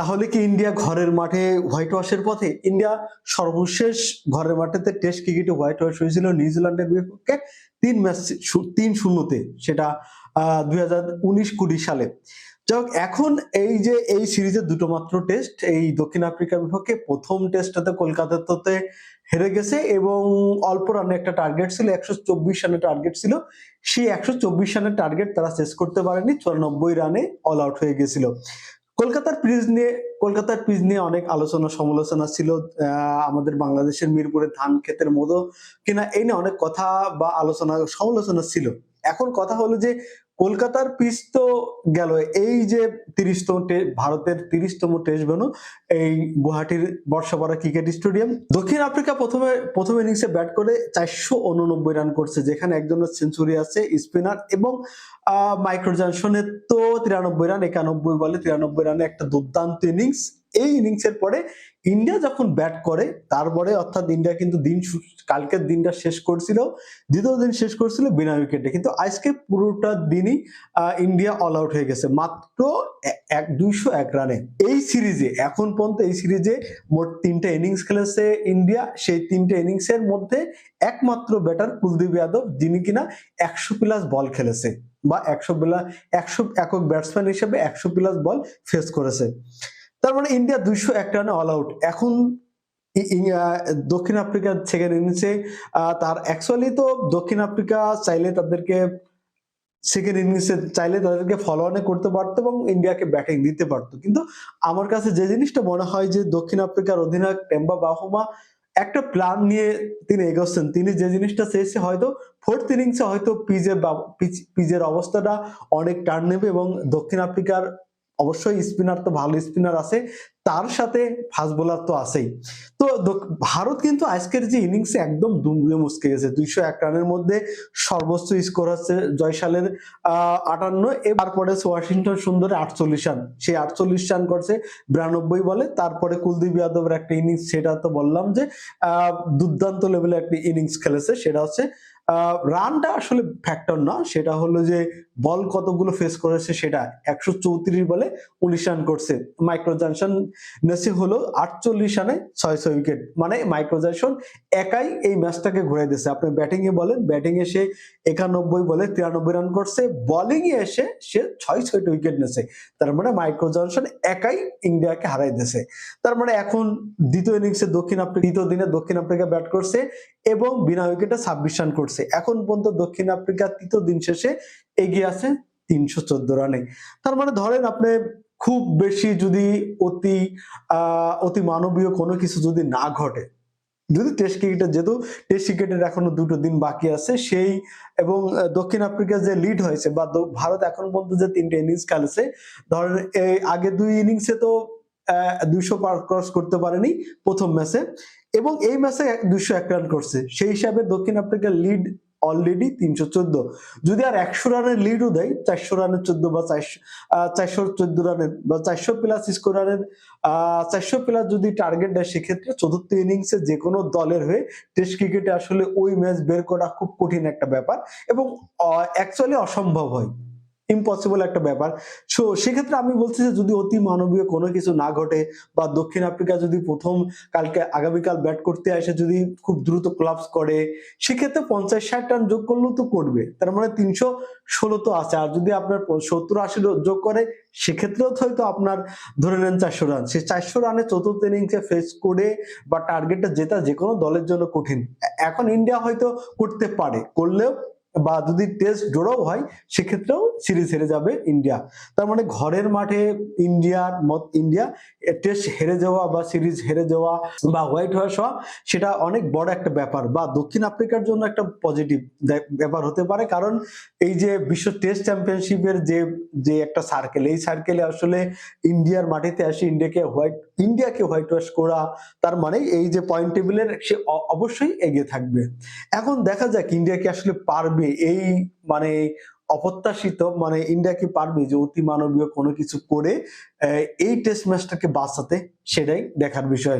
তাহলে কি ইন্ডিয়া ঘরের মাঠে হোয়াইট ওয়াশের পথে? ইন্ডিয়া সর্বশেষ ঘরের মাঠেতে টেস্ট ক্রিকেটে হোয়াইট ওয়াশ হয়েছিল নিউজিল্যান্ডের বিপক্ষে তিন ম্যাচ তিন শূন্যতে, সেটা আহ দুই হাজার উনিশ কুড়ি সালে। যাই এখন এই যে এই সিরিজের দুটো মাত্র টেস্ট এই দক্ষিণ আফ্রিকার বিপক্ষে প্রথম টেস্টটাতে কলকাতাতে হেরে গেছে এবং অল্প রানে একটা টার্গেট ছিল, একশো চব্বিশ রানের টার্গেট ছিল। সেই একশো চব্বিশ রানের টার্গেট তারা শেষ করতে পারেনি, চুরানব্বই রানে অল আউট হয়ে গেছিল। কলকাতার পিচ নিয়ে, কলকাতার পিচ নিয়ে অনেক আলোচনা, সমালোচনা ছিল আমাদের বাংলাদেশের মিরপুরে ধান ক্ষেতের মতো কিনা, এই নিয়ে অনেক কথা বা আলোচনা, সমালোচনা ছিল। এখন কথা হলো যে কলকাতার পিচ তো গেল। এই যে তিরিশতম ভারতের তিরিশতম টেস্ট ভেনু এই গুয়াহাটির বর্ষাপাড়া ক্রিকেট স্টেডিয়াম। দক্ষিণ আফ্রিকা প্রথমে, প্রথম ইনিংসে ব্যাট করে চারশো উননব্বই রান করছে, যেখানে একজনের সেঞ্চুরি আছে স্পিনার এবং মাইক্রো জনসনের তো তিরানব্বই রান একানব্বই বলে তিরানব্বই রানে একটা দুর্দান্ত ইনিংস এই ইনিংসের পরে ইন্ডিয়া যখন ব্যাট করে, তারপরে অর্থাৎ ইন্ডিয়া কিন্তু দিন কালকের দিনটা শেষ করছিল, দ্বিতীয় দিন শেষ করছিল বিনা উইকেটে কিন্তু আজকে পুরোটা দিনই ইন্ডিয়া অল আউট হয়ে গেছে। মাত্র এক, দুইশো এক রানে এই সিরিজে এখন পর্যন্ত এই সিরিজে মোট তিনটা ইনিংস খেলেছে ইন্ডিয়া। সেই তিনটে ইনিংসের মধ্যে একমাত্র ব্যাটার কুলদীপ যাদব, যিনি কিনা একশো প্লাস বল খেলেছে বা একশো প্লাস একশো একক ব্যাটসম্যান হিসেবে একশো প্লাস বল ফেস করেছে। তার মানে ইন্ডিয়া দুইশো এক রানে অল আউট এখন দক্ষিণ আফ্রিকার সেকেন্ড ইনিংসে তার অ্যাকচুয়ালি তো দক্ষিণ আফ্রিকা চাইলে তাদেরকে সেকেন্ড ইনিংসে চাইলে তাদেরকে ফলো অনে করতে পারতো এবং ইন্ডিয়াকে ব্যাটিং দিতে পারতো। কিন্তু আমার কাছে যে জিনিসটা মনে হয় যে দক্ষিণ আফ্রিকার অধিনায়ক টেম্বা বাহুমা একটা প্ল্যান নিয়ে তিনি এগোচ্ছেন। তিনি যে জিনিসটা চেয়েছে হয়তো ফোর্থ ইনিংসে হয়তো পিজের পিজের অবস্থাটা অনেক টার্ন নেবে এবং দক্ষিণ আফ্রিকার অবশ্যই স্পিনার তো ভালো স্পিনার আছে তার সাথে ফাস্ট বোলার তো আছেই। তো ভারত কিন্তু আজকের যে ইনিংসে একদম দুমড়ে মুসকে গেছে দুইশো এক রানের মধ্যে সর্বোচ্চ স্কোর হচ্ছে জয়সালের আহ আটান্ন তারপরে ওয়াশিংটন সুন্দরে আটচল্লিশ রান সেই আটচল্লিশ রান করছে বিরানব্বই বলে। তারপরে কুলদীপ যাদবের একটা ইনিংস সেটা তো বললাম যে আহ, দুর্দান্ত লেভেলে একটা ইনিংস খেলেছে সেটা হচ্ছে রানটা আসলে ফ্যাক্টর না সেটা হলো যে বল কতগুলো ফেস করেছে সেটা একশো চৌত্রিশ বলে উনিশ রান করছে। মাইক্রো জনসন নেসি হলো আটচল্লিশ রানে ছয় ছয় উইকেট মানে মাইক্রো জনসন একাই এই ম্যাচটাকে ঘুরে দিয়েছে। আপনি ব্যাটিং এ বলেন ব্যাটিং এ সে একানব্বই বলে তিরানব্বই রান করছে বোলিং এ এসে সে ছয় ছয়টা উইকেট নেছে। তার মানে মাইক্রো জনসন একাই ইন্ডিয়াকে হারাই দিয়েছে। তার মানে এখন দ্বিতীয় ইনিংসে দক্ষিণ আফ্রিকা, দ্বিতীয় দিনে দক্ষিণ আফ্রিকা ব্যাট করছে এবং বিনা উইকেটে ছাব্বিশ রান করছে। এখন পর্যন্ত দক্ষিণ আফ্রিকা তৃতীয় দিন শেষে এগিয়ে আছে তিনশো চোদ্দ রানে। তার মানে ধরেন আপনি খুব বেশি যদি অতি অতি মানবীয় কোনো কিছু যদি না ঘটে, যদি টেস্ট ক্রিকেটে যেহেতু টেস্ট ক্রিকেটের এখনও দুটো দিন বাকি আছে, সেই এবং দক্ষিণ আফ্রিকা যে লিড হয়েছে বা ভারত এখন পর্যন্ত যে তিনটে ইনিংস খেলেছে, ধরেন এই আগে দুই ইনিংসে তো দুইশো পার ক্রস করতে পারেনি প্রথম ম্যাচে এবং এই ম্যাচে দুশো এক রান করছে। সেই হিসাবে দক্ষিণ আফ্রিকার লিড অলরেডি তিনশো চোদ্দ। যদি আর একশো রানের লিডও দেয়, চারশো রানের চোদ্দ বা চারশো চারশো চোদ্দ রানের বা চারশো প্লাস স্কোর রানের চারশো প্লাস যদি টার্গেট দেয়, সেক্ষেত্রে চতুর্থ ইনিংসে যে কোনো দলের হয়ে টেস্ট ক্রিকেটে আসলে ওই ম্যাচ বের করা খুব কঠিন একটা ব্যাপার এবং অ্যাকচুয়ালি অসম্ভব হয়। ইম্পসিবল একটা ব্যাপার। সো সেক্ষেত্রে আমি বলছি যে, যদি অতি মানবীয় কোনো কিছু না ঘটে বা দক্ষিণ আফ্রিকা যদি প্রথম কালকে আগামীকাল ব্যাট করতে আসে, যদি খুব দ্রুত ক্লাবস করে, সেক্ষেত্রে পঞ্চাশ ষাট রান যোগ করলেও তো করবে। তার মানে তিনশো ষোলো তো আছে। আর যদি আপনার সত্তর আশি যোগ করে, সেক্ষেত্রেও তো হয়তো আপনার ধরে নেন চারশো রান সেই চারশো রানে চতুর্থ ইনিংসে ফেস করে বা টার্গেটটা জেতা যে কোনো দলের জন্য কঠিন। এখন ইন্ডিয়া হয়তো করতে পারে। করলেও বা যদি টেস্ট ড্রও হয়, সেক্ষেত্রেও সিরিজ হেরে যাবে ইন্ডিয়া তার মানে ঘরের মাঠে ইন্ডিয়ার মত ইন্ডিয়া টেস্ট হেরে যাওয়া বা সিরিজ হেরে যাওয়া বা হোয়াইট ওয়াশ হওয়া, সেটা অনেক বড় একটা ব্যাপার বা দক্ষিণ আফ্রিকার জন্য একটা পজিটিভ ব্যাপার হতে পারে। কারণ এই যে বিশ্ব টেস্ট চ্যাম্পিয়নশিপের যে যে একটা সার্কেল এই সার্কেলে আসলে ইন্ডিয়ার মাটিতে আসে ইন্ডিয়াকে হোয়াইট ইন্ডিয়াকে হোয়াইট ওয়াশ করা, তার মানে এই যে পয়েন্ট টেবিলের সে অবশ্যই এগিয়ে থাকবে। এখন দেখা যাক ইন্ডিয়া কি আসলে পারবে এই মানে অপ্রত্যাশিত মানে ইন্ডিয়া কি পারবে যে অতি মানবীয় কোনো কিছু করে এই টেস্ট ম্যাচটাকে বাঁচাতে সেটাই দেখার বিষয়।